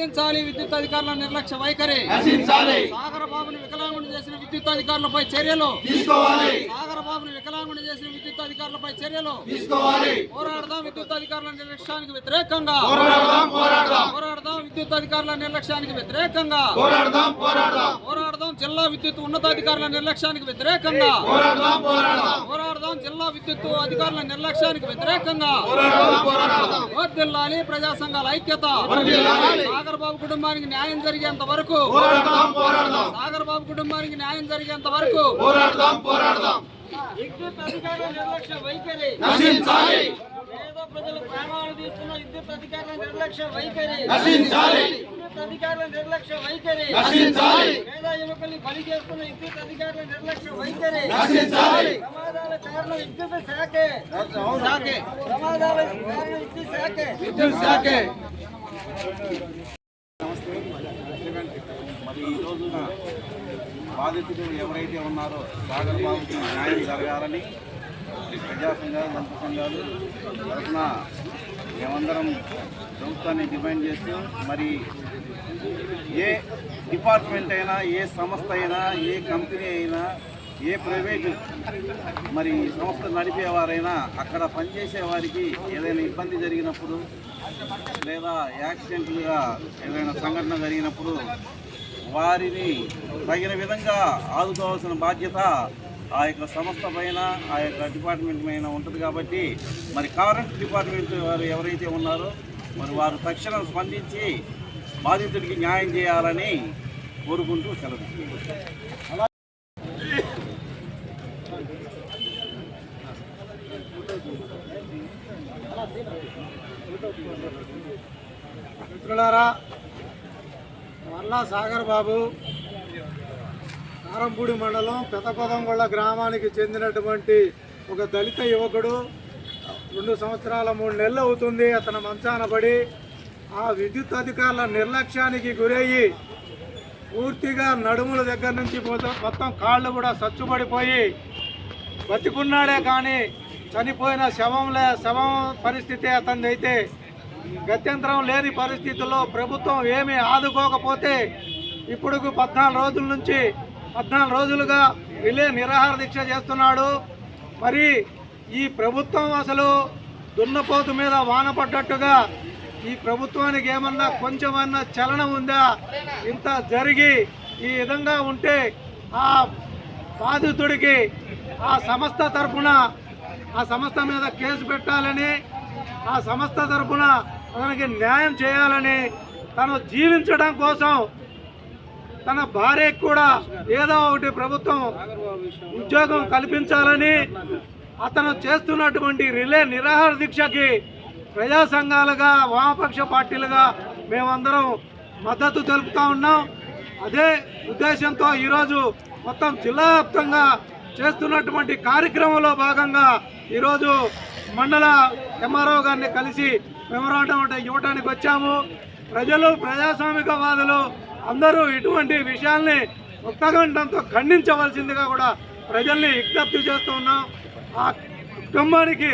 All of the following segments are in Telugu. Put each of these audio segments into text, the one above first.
నశించాలి విద్యుత్ అధికారుల నిర్లక్ష్య వైఖరి. సాగర బాబుని వికలాంగుని చేసిన విద్యుత్ అధికారులపై చర్యలు. తీసుకోవాలి. చేసిన విద్యుత్ అధికారులపై చర్యలు తీసుకోవాలి. పోరాడదాం విద్యుత్ అధికారుల నిర్లక్ష్యానికి వ్యతిరేకంగా పోరాడదాం పోరాడదాం. పోరాడదాం విద్యుత్ అధికారుల నిర్లక్ష్యానికి వ్యతిరేకంగా పోరాడదాం పోరాడదాం. పోరాడదాం జిల్లా విద్యుత్ ఉన్నతాధికారుల నిర్లక్ష్యానికి వ్యతిరేకంగా పోరాడదాం పోరాడదాం. పోరాడదాం జిల్లా విద్యుత్ అధికారుల నిర్లక్ష్యానికి వ్యతిరేకంగా పోరాడదాం పోరాడదాం. వర్దిల్లాలి ప్రజా సంఘాల ఐక్యత. సాగర్ బాబు కుటుంబానికి న్యాయం జరిగేంత వరకు పోరాడదాం పోరాడదాం. సాగర్ బాబు కుటుంబానికి న్యాయం జరిగేంత వరకు పోరాడదాం పోరాడదాం. విద్యుత్ అధికారుల నిర్లక్ష్య వైఖరి. నశించాలి. పేద ప్రజల ప్రాణాలు తీస్తున్న విద్యుత్ అధికారుల నిర్లక్ష్య వైఖరి. నశించాలి. విద్యుత్ అధికారుల నిర్లక్ష్య వైఖరి. నశించాలి. పేద యువకుల్ని బలి చేస్తున్న విద్యుత్ అధికారుల నిర్లక్ష్య వైఖరి. నశించాలి. ప్రమాదాల కారణం విద్యుత్ శాఖే. శాఖే ప్రమాదాల కారణం విద్యుత్ శాఖే. విద్యుత్ శాఖే. ఈ రోజున బాధితులు ఎవరైతే ఉన్నారో సాగర్ బాబుకి న్యాయం జరగాలని ప్రజా సంఘాలు దంత సంఘాలు తరఫున మేమందరం ప్రభుత్వాన్ని డిమాండ్ చేస్తూ మరి ఏ డిపార్ట్మెంట్ అయినా ఏ సంస్థ అయినా ఏ కంపెనీ అయినా ఏ ప్రైవేటు మరి సంస్థ నడిపేవారైనా అక్కడ పనిచేసే వారికి ఏదైనా ఇబ్బంది జరిగినప్పుడు లేదా యాక్సిడెంట్లుగా ఏదైనా సంఘటన జరిగినప్పుడు వారిని తగిన విధంగా ఆదుకోవాల్సిన బాధ్యత ఆ యొక్క సంస్థ పైన ఆ యొక్క డిపార్ట్మెంట్ పైన ఉంటుంది కాబట్టి మరి కరెంట్ డిపార్ట్మెంట్ వారు ఎవరైతే ఉన్నారో మరి వారు తక్షణం స్పందించి బాధితుడికి న్యాయం చేయాలని కోరుకుంటూ సెలవు మిత్రులారా మల్లా సాగర్ బాబు కారంపూడి మండలం పెతకొదంగొళ్ళ గ్రామానికి చెందినటువంటి ఒక దళిత యువకుడు. రెండు సంవత్సరాల మూడు నెలలు అవుతుంది అతను మంచాన పడి. ఆ విద్యుత్ అధికారుల నిర్లక్ష్యానికి గురయ్యి పూర్తిగా నడుముల దగ్గర నుంచి పోతే మొత్తం కాళ్ళు కూడా సచ్చుపడిపోయి బతికున్నాడే కానీ చనిపోయిన శవంలే శవం పరిస్థితి అతనిది అయితే గత్యంతరం లేని పరిస్థితుల్లో ప్రభుత్వం ఏమీ ఆదుకోకపోతే ఇప్పుడు పద్నాలుగు రోజుల నుంచి పద్నాలుగు రోజులుగా విలే నిరాహార దీక్ష చేస్తున్నాడు. మరి ఈ ప్రభుత్వం అసలు దున్నపోతు మీద వాన పడ్డట్టుగా ఈ ప్రభుత్వానికి ఏమన్నా కొంచెమన్నా చలనం ఉందా? ఇంత జరిగి ఈ విధంగా ఉంటే ఆ బాధితుడికి ఆ సంస్థ తరఫున ఆ సంస్థ మీద కేసు పెట్టాలని ఆ సంస్థ తరఫున అతనికి న్యాయం చేయాలని తను జీవించడం కోసం తన భార్యకు కూడా ఏదో ఒకటి ప్రభుత్వం ఉద్యోగం కల్పించాలని అతను చేస్తున్నటువంటి రిలే నిరాహార దీక్షకి ప్రజా సంఘాలుగా వామపక్ష పార్టీలుగా మేమందరం మద్దతు తెలుపుతూ ఉన్నాం. అదే ఉద్దేశంతో ఈరోజు మొత్తం జిల్లా వ్యాప్తంగా చేస్తున్నటువంటి కార్యక్రమంలో భాగంగా ఈరోజు మండల ఎంఆర్ఓ గారిని కలిసి మెమరాండం అంటే ఇవ్వడానికి వచ్చాము. ప్రజలు ప్రజాస్వామికవాదులు అందరూ ఇటువంటి విషయాల్ని ముక్తగంఠంతో ఖండించవలసిందిగా కూడా ప్రజల్ని విజ్ఞప్తి చేస్తూ ఉన్నాం. ఆ కుటుంబానికి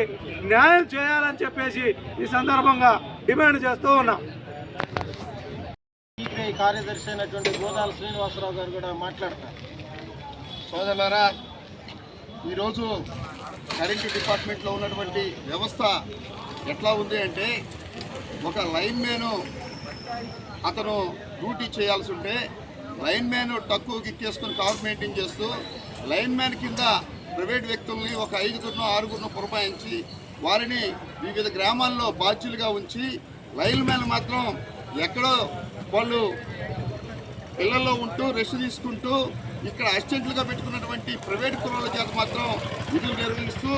న్యాయం చేయాలని చెప్పేసి ఈ సందర్భంగా డిమాండ్ చేస్తూ ఉన్నాం. సిపిఐ కార్యదర్శి అయినటువంటి గోదాల శ్రీనివాసరావు గారు కూడా మాట్లాడతారు. సోదరులారా ఈరోజు కరెంటు డిపార్ట్మెంట్లో ఉన్నటువంటి వ్యవస్థ ఎట్లా ఉంది అంటే ఒక లైన్ మ్యాను అతను డ్యూటీ చేయాల్సి ఉంటే లైన్ మ్యాన్ తక్కువ గిక్కేసుకొని కార్ మెయింటైన్ చేస్తూ లైన్ మ్యాన్ కింద ప్రైవేట్ వ్యక్తుల్ని ఒక ఐదుగురినో ఆరుగురినో పురమాయించి వారిని వివిధ గ్రామాల్లో బాధ్యులుగా ఉంచి లైన్ మ్యాన్ మాత్రం ఎక్కడో వాళ్ళు పిల్లల్లో ఉంటూ రెస్ట్ తీసుకుంటూ ఇక్కడ అసిస్టెంట్లుగా పెట్టుకున్నటువంటి ప్రైవేట్ కుర్రోళ్ళ చేత మాత్రం విధులు నిర్వహిస్తూ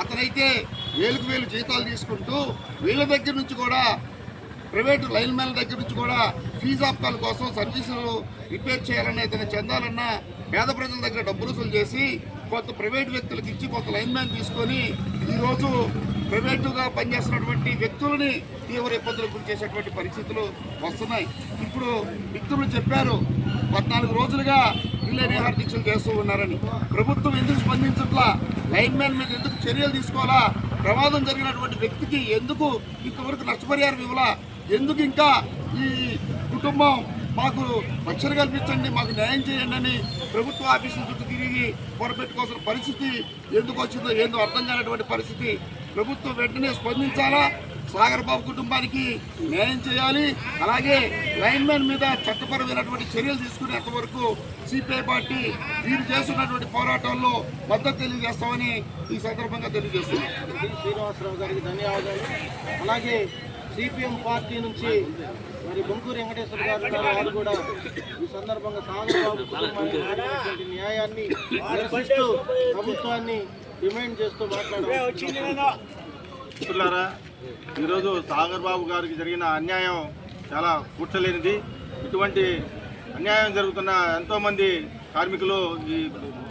అతనైతే వేలకు వేలు జీతాలు తీసుకుంటూ వీళ్ళ దగ్గర నుంచి కూడా ప్రైవేటు లైన్ మ్యాన్ దగ్గర నుంచి కూడా ఫీజు ఆప్కాల కోసం సర్వీసులు రిపేర్ చేయాలని ఏదైనా చెందాలన్నా పేద ప్రజల దగ్గర డబ్బులు వసూలు చేసి కొంత ప్రైవేట్ వ్యక్తులకు ఇచ్చి కొంత లైన్ మ్యాన్ తీసుకొని ఈరోజు ప్రైవేటుగా పనిచేస్తున్నటువంటి వ్యక్తులని తీవ్ర ఇబ్బందులకు గురి చేసేటువంటి పరిస్థితులు వస్తున్నాయి. ఇప్పుడు మిత్రులు చెప్పారు పద్నాలుగు రోజులుగా వీళ్ళే నిహార దీక్షలు చేస్తూ ఉన్నారని. ప్రభుత్వం ఎందుకు స్పందించట్లా? లైన్ మ్యాన్ మీద ఎందుకు చర్యలు తీసుకోవాలా? ప్రమాదం జరిగినటువంటి వ్యక్తికి ఎందుకు ఇంతవరకు నష్టపరిహారం ఇవ్వాలా? ఎందుకు ఇంకా ఈ కుటుంబం మాకు రక్షణ కల్పించండి మాకు న్యాయం చేయండి అని ప్రభుత్వ ఆఫీసుల చుట్టూ తిరిగి పొరపెట్టుకోవాల్సిన పరిస్థితి ఎందుకు వచ్చిందో ఏందో అర్థం కానటువంటి పరిస్థితి. ప్రభుత్వం వెంటనే స్పందించాలా? సాగర్ బాబు కుటుంబానికి న్యాయం చేయాలి. అలాగే లైన్మెన్ మీద చట్టపరమైనటువంటి చర్యలు తీసుకునేంత వరకు సిపిఐ పార్టీ వీరు చేస్తున్నటువంటి పోరాటాల్లో మద్దతు తెలియజేస్తామని ఈ సందర్భంగా తెలియజేస్తున్నాం. శ్రీనివాసరావు గారికి ధన్యవాదాలు. అలాగే సిపిఎం పార్టీ నుంచి మరి బొంకూరు వెంకటేశ్వర గారు వారు కూడా ఈ సందర్భంగా సాగరబాబు కుటుంబానికి న్యాయాన్ని నిరసిస్తూ ప్రభుత్వాన్ని డిమాండ్ చేస్తూ మాట్లాడారా. ఈరోజు సాగర్ బాబు గారికి జరిగిన అన్యాయం చాలా కూర్చలేనిది. ఇటువంటి అన్యాయం జరుగుతున్న ఎంతోమంది కార్మికులు ఈ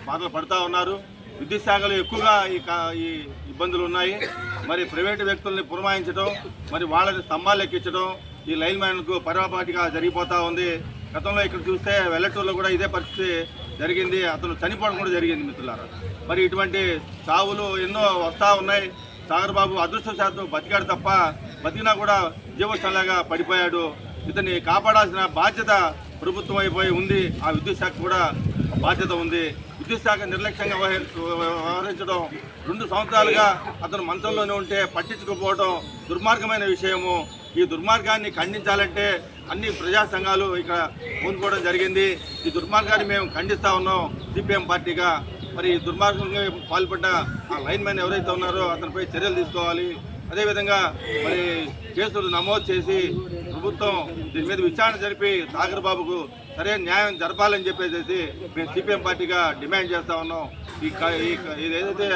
బాధలు పడుతూ ఉన్నారు. విద్యుత్ శాఖలో ఎక్కువగా ఈ కా- ఈ ఇబ్బందులు ఉన్నాయి. మరి ప్రైవేటు వ్యక్తుల్ని పురమాయించడం మరి వాళ్ళని స్తంభాలు ఎక్కించడం ఈ లైన్ మ్యాన్కు పరిపాటిగా జరిగిపోతూ ఉంది. గతంలో ఇక్కడ చూస్తే వెల్లటూరులో కూడా ఇదే పరిస్థితి జరిగింది. అతను చనిపోవడం కూడా జరిగింది మిత్రులారా. మరి ఇటువంటి చావులు ఎన్నో వస్తూ ఉన్నాయి. సాగర్ బాబు అదృష్టశాతం బతికాడు తప్ప బతికినా కూడా జీవోత్సవంలాగా పడిపోయాడు. ఇతన్ని కాపాడాల్సిన బాధ్యత ప్రభుత్వం అయిపోయి ఉంది. ఆ విద్యుత్ శాఖ కూడా బాధ్యత ఉంది. విద్యుత్ శాఖ నిర్లక్ష్యంగా వ్యవహరించడం రెండు సంవత్సరాలుగా అతను మంచంలోనే ఉంటే పట్టించుకోకపోవడం దుర్మార్గమైన విషయము. ఈ దుర్మార్గాన్ని ఖండించాలంటే అన్ని ప్రజా సంఘాలు ఇక్కడ ముందుకోవడం జరిగింది. ఈ దుర్మార్గాన్ని మేము ఖండిస్తా ఉన్నాం సిపిఎం పార్టీగా. మరి ఈ దుర్మార్గంగా పాల్పడ్డ ఆ లైన్ మ్యాన్ ఎవరైతే ఉన్నారో అతనిపై చర్యలు తీసుకోవాలి. అదేవిధంగా మరి కేసులు నమోదు చేసి ప్రభుత్వం దీని మీద విచారణ జరిపి సాగర్ బాబుకు సరైన న్యాయం జరపాలని చెప్పేసి మేము సిపిఎం పార్టీగా డిమాండ్ చేస్తా ఉన్నాం. ఈ క- ఈ క- ఏదైతే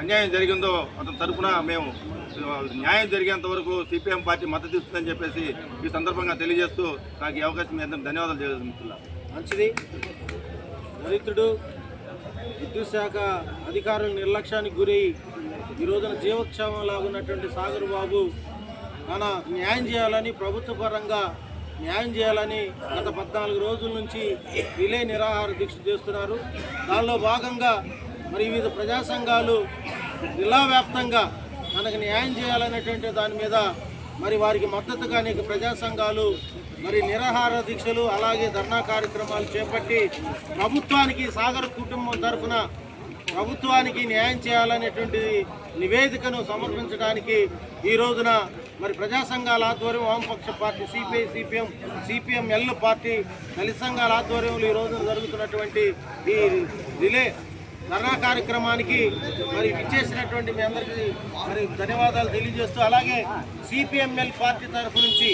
అన్యాయం జరిగిందో అతని తరఫున మేము న్యాయం జరిగేంత వరకు సిపిఎం పార్టీ మద్దతు ఇస్తుందని చెప్పేసి ఈ సందర్భంగా తెలియజేస్తూ నాకు ఈ అవకాశం మీ ధన్యవాదాలు తెలియజేస్తున్నాను మంచిది. దళితుడు విద్యుత్ శాఖ అధికారుల నిర్లక్ష్యానికి గురై ఈ రోజున జీవక్షేమం లాగున్నటువంటి సాగర్ బాబు మన న్యాయం చేయాలని ప్రభుత్వ పరంగా న్యాయం చేయాలని గత పద్నాలుగు రోజుల నుంచి రిలే నిరాహార దీక్ష చేస్తున్నారు. దానిలో భాగంగా మరి వివిధ ప్రజా సంఘాలు జిల్లా వ్యాప్తంగా మనకు న్యాయం చేయాలనేటువంటి దాని మీద మరి వారికి మద్దతుగా అనేక ప్రజా సంఘాలు మరి నిరాహార దీక్షలు అలాగే ధర్నా కార్యక్రమాలు చేపట్టి ప్రభుత్వానికి సాగర్ కుటుంబం తరఫున ప్రభుత్వానికి న్యాయం చేయాలనేటువంటి నివేదికను సమర్పించడానికి ఈ రోజున మరి ప్రజా సంఘాల ఆధ్వర్యం వామపక్ష party CPI CPM CPM L party దళిత సంఘాల ఆధ్వర్యంలో ఈ రోజున జరుగుతున్నటువంటి ఈ రిలే ధర్నా కార్యక్రమానికి మరి ఇచ్చేసినటువంటి మీ అందరికీ మరి ధన్యవాదాలు తెలియజేస్తూ అలాగే సిపిఎంఎల్ పార్టీ తరఫు నుంచి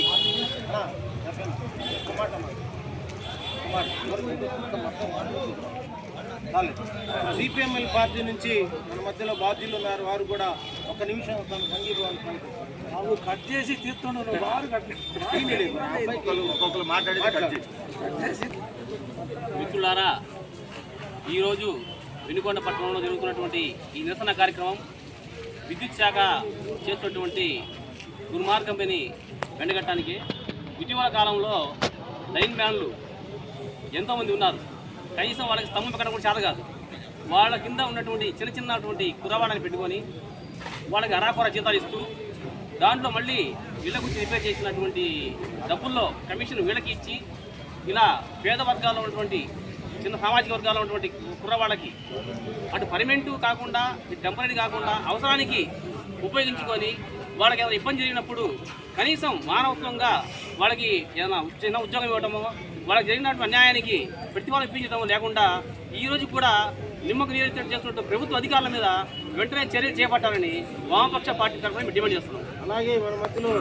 చెప్పండి. మాట సిపిఎంఎల్ పార్టీ నుంచి మన మధ్యలో బాధ్యులు ఉన్నారు. వారు కూడా ఒక నిమిషం తన. కట్ చేసి తీస్తున్నాను వారు ఒక్కొక్కరు మాట్లాడి. మిత్రులారా ఈరోజు వినుకొండ పట్టణంలో జరుగుతున్నటువంటి ఈ నిరసన కార్యక్రమం విద్యుత్ శాఖ చేస్తున్నటువంటి దుర్మార్గంపైని వెండగట్టడానికి ఇటీవల కాలంలో లైన్ మ్యాన్లు ఎంతోమంది ఉన్నారు. కనీసం వాళ్ళకి స్తంభం పెట్టడం కూడా చేత కాదు. వాళ్ళ కింద ఉన్నటువంటి చిన్న చిన్నటువంటి కురవాడని పెట్టుకొని వాళ్ళకి అరాకొర జీతాలు ఇస్తూ దాంట్లో మళ్ళీ వీళ్ళ గురించి రిపేర్ చేసినటువంటి డబ్బుల్లో కమిషన్ వీళ్ళకి ఇచ్చి ఇలా పేద వర్గాల్లో ఉన్నటువంటి చిన్న సామాజిక వర్గాల్లో ఉన్నటువంటి కుర్రవాళ్ళకి అటు పర్మనెంట్ కాకుండా ఇటు టెంపరీ కాకుండా అవసరానికి ఉపయోగించుకొని వాళ్ళకి ఏదైనా ఇబ్బంది జరిగినప్పుడు కనీసం మానవత్వంగా వాళ్ళకి ఏదైనా చిన్న ఉద్యోగం ఇవ్వడమో వాళ్ళకి జరిగినటువంటి అన్యాయానికి ప్రతిఫలం ఇప్పించడం లేకుండా ఈ రోజు కూడా నిమ్మకు నియోజకవర్గం చేస్తున్న ప్రభుత్వ అధికారుల మీద వెంటనే చర్యలు చేపట్టాలని వామపక్ష పార్టీ తరఫున మేము డిమాండ్ చేస్తున్నాం. అలాగే మన మధ్యలో